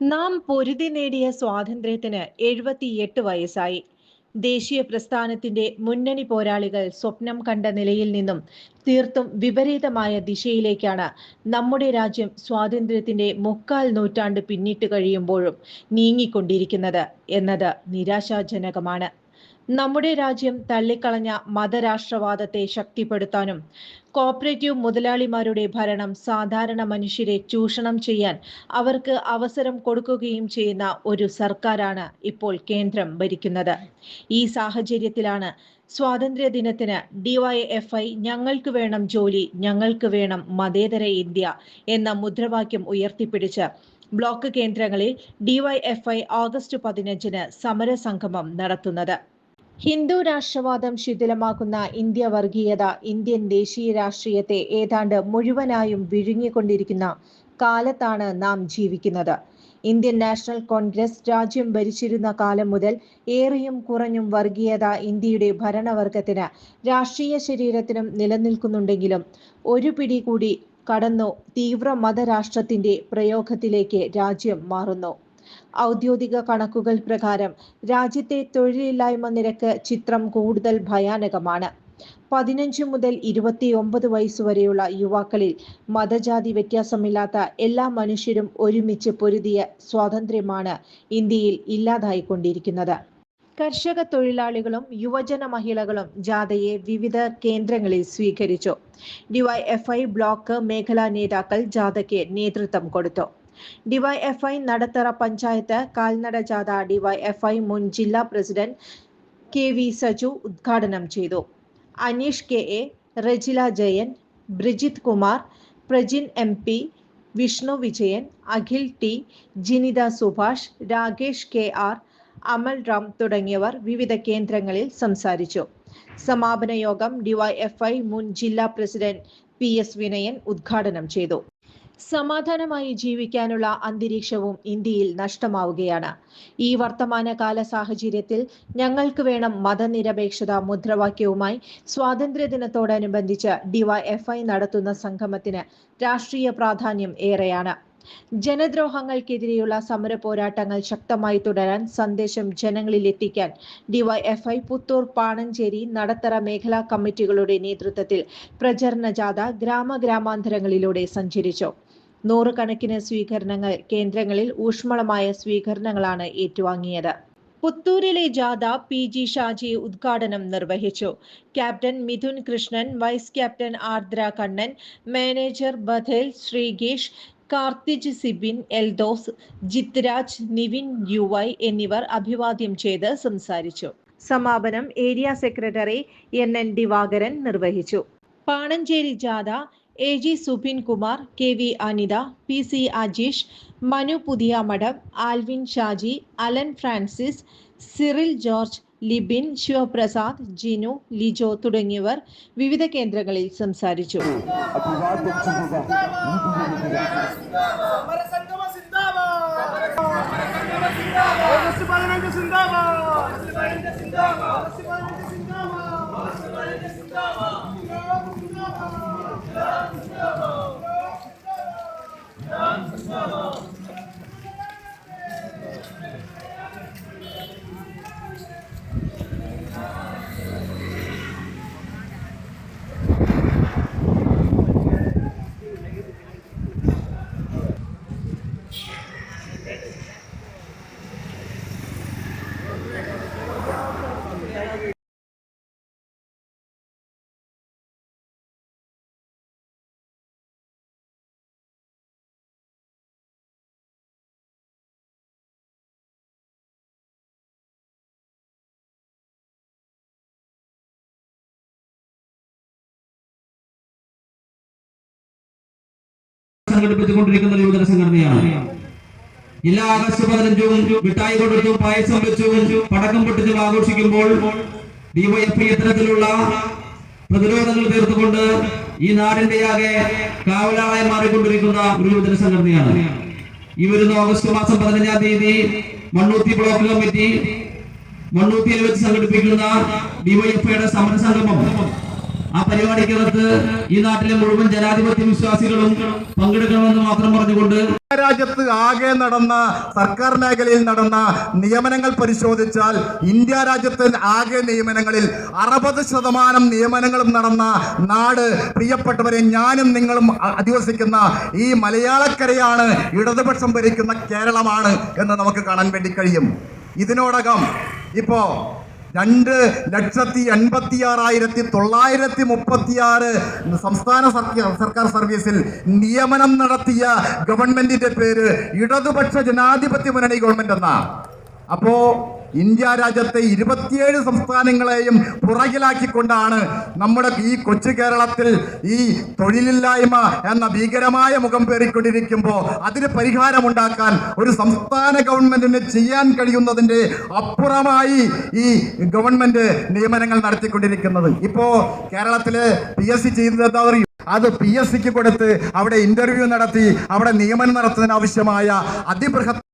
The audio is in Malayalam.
നാം പൊരുതി നേടിയ സ്വാതന്ത്ര്യത്തിന് എഴുപത്തിയെട്ട് വയസ്സായി. ദേശീയ പ്രസ്ഥാനത്തിന്റെ മുന്നണി പോരാളികൾ സ്വപ്നം കണ്ട നിലയിൽ നിന്നും തീർത്തും വിപരീതമായ ദിശയിലേക്കാണ് നമ്മുടെ രാജ്യം സ്വാതന്ത്ര്യത്തിന്റെ മുക്കാൽ നൂറ്റാണ്ട് പിന്നിട്ട് കഴിയുമ്പോഴും നീങ്ങിക്കൊണ്ടിരിക്കുന്നത് എന്നത് നിരാശാജനകമാണ്. നമ്മുടെ രാജ്യം തള്ളിക്കളഞ്ഞ മതരാഷ്ട്രവാദത്തെ ശക്തിപ്പെടുത്താനും കോപ്പറേറ്റീവ് മുതലാളിമാരുടെ ഭരണം സാധാരണ മനുഷ്യരെ ചൂഷണം ചെയ്യാൻ അവർക്ക് അവസരം കൊടുക്കുകയും ചെയ്യുന്ന ഒരു സർക്കാരാണ് ഇപ്പോൾ കേന്ദ്രം ഭരിക്കുന്നത്. ഈ സാഹചര്യത്തിലാണ് സ്വാതന്ത്ര്യ ദിനത്തിന് ഡിവൈഎഫ്ഐ ഞങ്ങൾക്ക് വേണം ജോലി ഞങ്ങൾക്ക് വേണം മതേതര ഇന്ത്യ എന്ന മുദ്രാവാക്യം ഉയർത്തിപ്പിടിച്ച് ബ്ലോക്ക് കേന്ദ്രങ്ങളിൽ ഡിവൈഎഫ്ഐ ഓഗസ്റ്റ് പതിനഞ്ചിന് സമരസംഗമം നടത്തുന്നത്. ഹിന്ദു രാഷ്ട്രവാദം ശിഥിലമാക്കുന്ന ഇന്ത്യ വർഗീയത ഇന്ത്യൻ ദേശീയ രാഷ്ട്രീയത്തെ ഏതാണ്ട് മുഴുവനായും വിഴുങ്ങിക്കൊണ്ടിരിക്കുന്ന കാലത്താണ് നാം ജീവിക്കുന്നത്. ഇന്ത്യൻ നാഷണൽ കോൺഗ്രസ് രാജ്യം ഭരിച്ചിരുന്ന കാലം മുതൽ ഏറെയും കുറഞ്ഞും വർഗീയത ഇന്ത്യയുടെ ഭരണവർഗത്തിന് രാഷ്ട്രീയ ശരീരത്തിനും നിലനിൽക്കുന്നുണ്ടെങ്കിലും ഒരു പിടി കൂടി കടന്നു തീവ്ര മതരാഷ്ട്രത്തിന്റെ പ്രയോഗത്തിലേക്ക് രാജ്യം മാറുന്നു. ഔദ്യോഗിക കണക്കുകൾ പ്രകാരം രാജ്യത്തെ തൊഴിലില്ലായ്മ നിരക്ക് ചിത്രം കൂടുതൽ ഭയാനകമാണ്. പതിനഞ്ച് മുതൽ ഇരുപത്തിയൊമ്പത് വയസ്സുവരെയുള്ള യുവാക്കളിൽ മതജാതി വ്യത്യാസമില്ലാത്ത എല്ലാ മനുഷ്യരും ഒരുമിച്ച് പൊരുതിയ സ്വാതന്ത്ര്യമാണ് ഇന്ത്യയിൽ ഇല്ലാതായിക്കൊണ്ടിരിക്കുന്നത്. കർഷക തൊഴിലാളികളും യുവജന മഹിളകളും ജാഥയെ വിവിധ കേന്ദ്രങ്ങളിൽ സ്വീകരിച്ചു. ഡിവൈഎഫ്ഐ ബ്ലോക്ക് മേഖലാ നേതാക്കൾ ജാഥയ്ക്ക് നേതൃത്വം കൊടുത്തു. ഡിവൈഎഫ്ഐ നടത്തറ പഞ്ചായത്ത് കാൽനട ജാഥ ഡിവൈഎഫ്ഐ മുൻ ജില്ലാ പ്രസിഡന്റ് കെ വി സജു ഉദ്ഘാടനം ചെയ്തു. Aneesh K A Rejila Jayan Brijith Kumar Prajin M P Vishnu Vijayan Akhil T Jinitha Subhash Rakesh K R Amal Ram തുടങ്ങിയവർ വിവിധ കേന്ദ്രങ്ങളിൽ സംസാരിച്ചു. സമാപന യോഗം ഡിവൈഎഫ്ഐ മുൻ ജില്ലാ പ്രസിഡന്റ് പി എസ് വിനയൻ ഉദ്ഘാടനം ചെയ്തു. സമാധാനമായി ജീവിക്കാനുള്ള അന്തരീക്ഷവും ഇന്ത്യയിൽ നഷ്ടമാവുകയാണ്. ഈ വർത്തമാനകാല സാഹചര്യത്തിൽ ഞങ്ങൾക്ക് വേണം മതനിരപേക്ഷത മുദ്രാവാക്യവുമായി സ്വാതന്ത്ര്യദിനത്തോടനുബന്ധിച്ച് ഡിവൈഎഫ്ഐ നടത്തുന്ന സംഗമത്തിന് രാഷ്ട്രീയ പ്രാധാന്യം ഏറെയാണ്. ജനദ്രോഹങ്ങൾക്കെതിരെയുള്ള സമര പോരാട്ടങ്ങൾ ശക്തമായി തുടരാൻ സന്ദേശം ജനങ്ങളിൽ എത്തിക്കാൻ ഡിവൈഎഫ്ഐ പുത്തൂർ പാണഞ്ചേരി നടത്തറ മേഖലാ കമ്മിറ്റികളുടെ നേതൃത്വത്തിൽ പ്രചരണ ജാഥ ഗ്രാമഗ്രാമാന്തരങ്ങളിലൂടെ സഞ്ചരിച്ചു. നൂറുകണക്കിന് സ്വീകരണങ്ങൾ കേന്ദ്രങ്ങളിൽ ഊഷ്മളമായ സ്വീകരണങ്ങളാണ് ഏറ്റുവാങ്ങിയത്. പുത്തൂരിലെ ജാഥ പി ജി ഷാജി ഉദ്ഘാടനം നിർവഹിച്ചു. Captain Mithun Krishnan vice captain Ardra Kannan manager Bethel Sreegesh Karthij Sibin Eldhose Jithraj Nivin U Y എന്നിവർ അഭിവാദ്യം ചെയ്ത് സംസാരിച്ചു. സമാപനം area secretary N N Divakaran നിർവഹിച്ചു. പാണഞ്ചേരി ജാഥ A G Subin Kumar K V Anitha P C Ajeesh Manu Puthiyamadom Alvin Shaji Alan Francis Cyril George Libin Sivaprasad Jinu Lijo തുടങ്ങിയവർ വിവിധ കേന്ദ്രങ്ങളിൽ സംസാരിച്ചു. പതിനഞ്ച് സിന്ദാബാദ് ഓഗസ്റ്റ് പതിനഞ്ച് സിന്ദാബാദ് ഓഗസ്റ്റ് പതിനഞ്ച് സിന്ദാബാദ് സംഘടിപ്പിച്ചുകൊണ്ടിരിക്കുന്ന യുവജന സംഘടനയാണ് എല്ലാ ആഗസ്റ്റ് പതിനഞ്ചും മിഠായി കൊടുത്തും പായസം വെച്ചു. പടക്കം പൊട്ടിച്ചും ആഘോഷിക്കുമ്പോൾ ഡിവൈഎഫ്ഐ ഇത്തരത്തിലുള്ള പ്രതിരോധങ്ങൾ തീർത്തുകൊണ്ട് ഈ നാടിന്റെ ആകെ കാവലാളായി മാറിക്കൊണ്ടിരിക്കുന്ന ഒരു യുവജന സംഘടനയാണ് ഈ വരുന്ന ഓഗസ്റ്റ് മാസം പതിനഞ്ചാം തീയതി മണ്ണൂത്തി ബ്ലോക്ക് കമ്മിറ്റി മണ്ണൂത്തിയിൽ വെച്ച് സംഘടിപ്പിക്കുന്ന ഡിവൈഎഫ്ഐയുടെ സമരസംഗമം ആ പരിപാടിക്കകത്ത് ഈ നാട്ടിലെ മുഴുവൻ ജനാധിപത്യ വിശ്വാസികളും പങ്കെടുക്കണമെന്ന് മാത്രം പറഞ്ഞുകൊണ്ട് രാജ്യത്ത് ആകെ നടന്ന സർക്കാർ മേഖലയിൽ നടന്ന നിയമനങ്ങൾ പരിശോധിച്ചാൽ ഇന്ത്യ രാജ്യത്തെ ആകെ നിയമനങ്ങളിൽ അറുപത് ശതമാനം നിയമനങ്ങളും നടന്ന നാട് പ്രിയപ്പെട്ടവരെ ഞാനും നിങ്ങളും അധിവസിക്കുന്ന ഈ മലയാളക്കരയാണ് ഇടതുപക്ഷം ഭരിക്കുന്ന കേരളമാണ് എന്ന് നമുക്ക് കാണാൻ വേണ്ടി കഴിയും. ഇതിനോടകം ഇപ്പോ രണ്ട് ലക്ഷത്തി എൺപത്തി ആറായിരത്തി തൊള്ളായിരത്തി മുപ്പത്തി ആറ് സംസ്ഥാന സർക്കാർ സർക്കാർ സർവീസിൽ നിയമനം നടത്തിയ ഗവൺമെന്റിന്റെ പേര് ഇടതുപക്ഷ ജനാധിപത്യ മുന്നണി ഗവൺമെന്റ് എന്നാ. അപ്പോ ഇന്ത്യ രാജ്യത്തെ ഇരുപത്തിയേഴ് സംസ്ഥാനങ്ങളെയും പുറകിലാക്കിക്കൊണ്ടാണ് നമ്മുടെ ഈ കൊച്ചു കേരളത്തിൽ ഈ തൊഴിലില്ലായ്മ എന്ന ഭീകരമായ മുഖം പേറിക്കൊണ്ടിരിക്കുമ്പോൾ അതിന് പരിഹാരമുണ്ടാക്കാൻ ഒരു സംസ്ഥാന ഗവൺമെന്റിന് ചെയ്യാൻ കഴിയുന്നതിന്റെ അപ്പുറമായി ഈ ഗവൺമെന്റ് നിയമനങ്ങൾ നടത്തിക്കൊണ്ടിരിക്കുന്നത് ഇപ്പോ കേരളത്തിലെ പി എസ് സി അറിയോ? അത് പി എസ് സിക്ക് കൊടുത്ത് അവിടെ ഇന്റർവ്യൂ നടത്തി അവിടെ നിയമനം നടത്തുന്നതിന് ആവശ്യമായ അതിബൃഹത്തായ